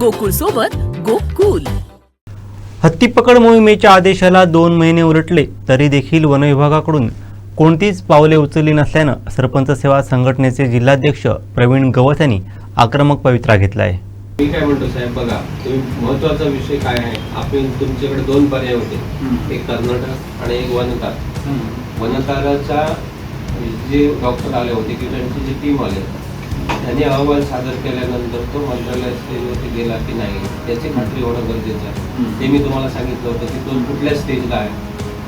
गोकुळ सोबत गोकुल. हत्ती पकड मोहिमेच्या आदेशाला दोन महिने उलटले तरी देखील वनविभागाकडून कोणतीच पावले उचलली नसल्यानं सरपंच सेवा संघटनेचे जिल्हाध्यक्ष प्रवीण गवत यांनी आक्रमक पवित्रा घेतला आहे. मी काय म्हणतो साहेब बघा तुम्ही महत्त्वाचा विषय काय आहे? आपण तुमच्याकडे दोन पर्याय होते. एक कर्नाटक आणि एक वनकार. वनकाराचा जे डॉक्टर आले होते की त्यांची जी टीम आले त्यांनी अहवाल सादर केल्यानंतर तो मंत्रालय स्टेजवरती गेला की नाही त्याची खात्री होणं गरजेचं आहे. ते मी तुम्हाला सांगितलं होतं की तो कुठल्या स्टेजला आहे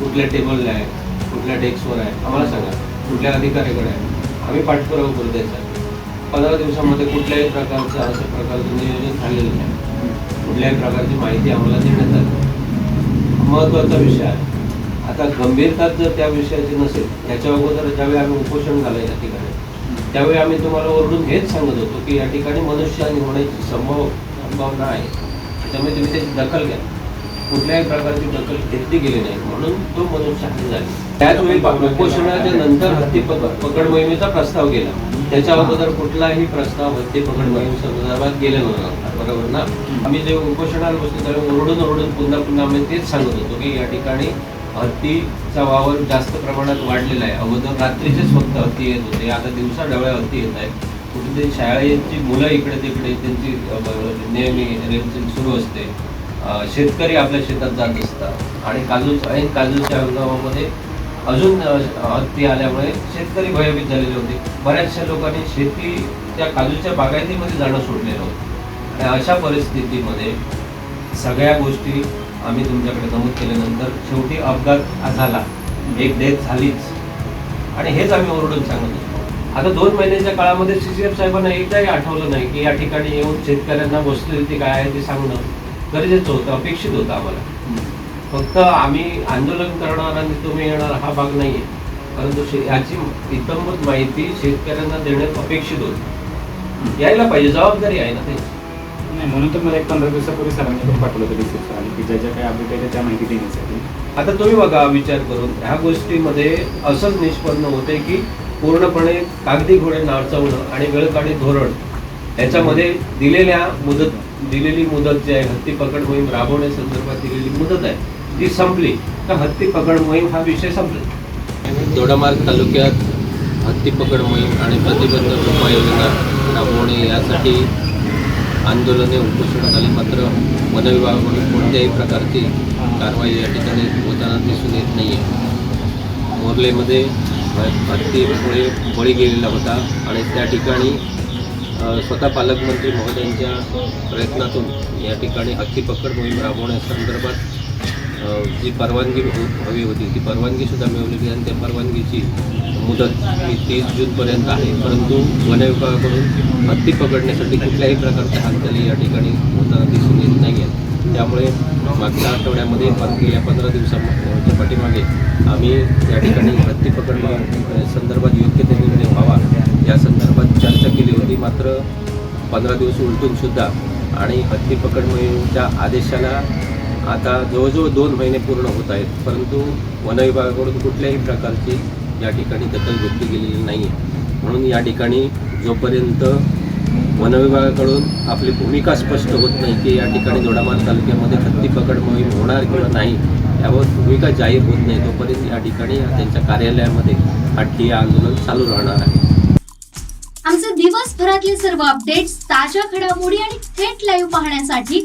कुठल्या टेबलला आहे कुठल्या डेस्कवर आहे आम्हाला सांगा. कुठल्या अधिकाऱ्याकडे आहे. आम्ही पाठपुरावा करू द्यायचा. पंधरा दिवसामध्ये कुठल्याही प्रकारचं असं प्रकारचं नियोजन झालेलं नाही. कुठल्याही प्रकारची माहिती आम्हाला देण्यात आली महत्त्वाचा विषय आहे. आता गंभीरता जर त्या विषयाची नसेल त्याच्या अगोदर ज्यावेळी आम्ही उपोषण झालं या ठिकाणी त्यावेळी आम्ही तुम्हाला ओरडून हेच सांगत होतो की या ठिकाणी मनुष्यहानी होण्याची संभव संभावना आहे. त्यामुळे तुम्ही त्याची दखल घ्या. कुठल्याही प्रकारची दखल घेतली गेली नाही. म्हणून तो मनुष्यहानी झाली. त्याचवेळी उपोषणाच्या नंतर हत्ती पकड पकड मोहिमेचा प्रस्ताव गेला त्याच्या अगोदर कुठलाही प्रस्ताव हत्ती पकड मोहीम संदर्भात गेले नव्हता. बरोबर ना? आम्ही जे उपोषणाला बसलो त्यावेळी ओरडून ओरडून पुन्हा पुन्हा आम्ही तेच सांगत होतो की या ठिकाणी हत्तीचा वावर जास्त प्रमाणात वाढलेला आहे. अगोदर रात्रीचेच फक्त हत्ती येत होते. आता दिवसा डवळ्या हत्ती येत आहेत. कुठेतरी शाळेची मुलं इकडे तिकडे त्यांची नेहमी रेलचेल सुरू असते. शेतकरी आपल्या शेतात जात असतात. आणि काजू ऐन काजूच्या हंगामामध्ये अजून हत्ती आल्यामुळे शेतकरी भयभीत झालेले होते. बऱ्याचशा लोकांनी शेती त्या काजूच्या बागायतीमध्ये जाणं सोडलेलं होतं. आणि अशा परिस्थितीमध्ये सगळ्या गोष्टी आम्ही तुमच्याकडे नमूद केल्यानंतर शेवटी अपघात झाला. एक डेथ झालीच. आणि हेच आम्ही ओरडून सांगत होतो. आता दोन महिन्याच्या काळामध्ये सी सी एफ साहेबांना एकदाही आठवलं नाही की या ठिकाणी येऊन शेतकऱ्यांना वस्तुस्थिती काय आहे ते सांगणं गरजेचं होतं अपेक्षित होतं आम्हाला. फक्त आम्ही आंदोलन करणार आणि तुम्ही येणार हा भाग नाही आहे परंतु शे- याची इतंभूत माहिती शेतकऱ्यांना देण्यात अपेक्षित होती. यायला पाहिजे जबाबदारी आहे ना ते नाही म्हणून तर मला एक पंधरा दिवसापूर्वी सरांनी पण पाठवलं होतं रिसिप्ट आणि की ज्या ज्या काही अपडेट आहे त्या माहिती देण्यासाठी. आता तुम्ही बघा विचार करून. ह्या गोष्टीमध्ये असंच निष्पन्न होते की पूर्णपणे कागदी घोडे नाचवणं आणि वेळकाळी धोरण याच्यामध्ये दिलेल्या मुदत दिलेली मुदत जी आहे हत्ती पकड मोहीम राबवण्यासंदर्भात दिलेली मुदत आहे ती संपली. तर हत्ती पकड मोहीम हा विषय संपला. दोडामार्ग तालुक्यात हत्ती पकड मोहीम आणि प्रतिबंधक उपाययोजना राबवणे यासाठी आंदोलने उपोषणात आली मात्र वनविभागाकडून कोणत्याही प्रकारची कारवाई या ठिकाणी होताना दिसून येत नाही आहे मोर्लेमध्ये हत्तीमुळे बळी गेलेला होता आणि त्या ठिकाणी स्वतः पालकमंत्री महोदयांच्या प्रयत्नातून या ठिकाणी हत्ती पकड मोहीम राबवण्यासंदर्भात जी परवानगी हवी होती ती परवानगीसुद्धा मिळवलेली आणि त्या परवानगीची मुदत ही तीस जूनपर्यंत आहे. परंतु वन विभागाकडून हत्ती पकडण्यासाठी कुठल्याही प्रकारच्या हालचाली या ठिकाणी होताना दिसून येत नाही आहेत त्यामुळे मागच्या आठवड्यामध्ये पण गेल्या पंधरा दिवसाच्या पाठीमागे आम्ही या ठिकाणी हत्ती पकड संदर्भात योग्य ते निर्णय व्हावा या संदर्भात चर्चा केली होती. मात्र पंधरा दिवस उलटूनसुद्धा आणि हत्ती पकड मोहिमेच्या आदेशाला आता जवळजवळ दोन महिने पूर्ण होत आहेत परंतु वन विभागाकडून कुठल्याही प्रकारची या ठिकाणी दखल घेतली गेलेली नाही आहे म्हणून या ठिकाणी जोपर्यंत वन विभागाकडून आपली भूमिका स्पष्ट होत नाही की या ठिकाणी दोडामार तालुक्यामध्ये हत्ती पकड मोहीम होणार किंवा नाही यावर भूमिका जाहीर होत नाही तोपर्यंत या ठिकाणी त्यांच्या कार्यालयामध्ये हा ठिय्या आंदोलन चालू राहणार आहे. आमचे दिवसभरातले सर्व अपडेट्स ताज्या घडामोडी आणि थेट लाईव्ह पाहण्यासाठी